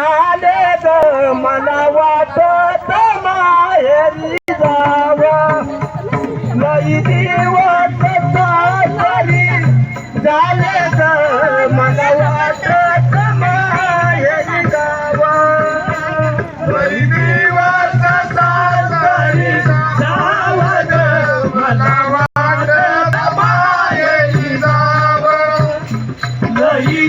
आले ग मला वाटत माहेरी जावं. नाही दिवस तरी झाले ग मला वाटत माहेरी जावं. नाही दिवस तरी जावं ग मला वाटत माहेरी जावं. नाही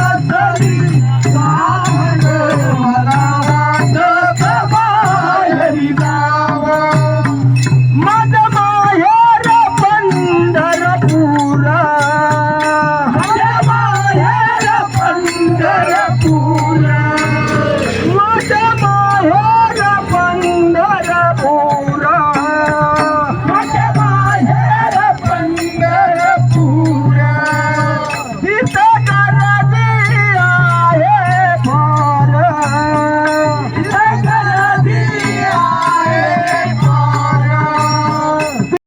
Bangladesh.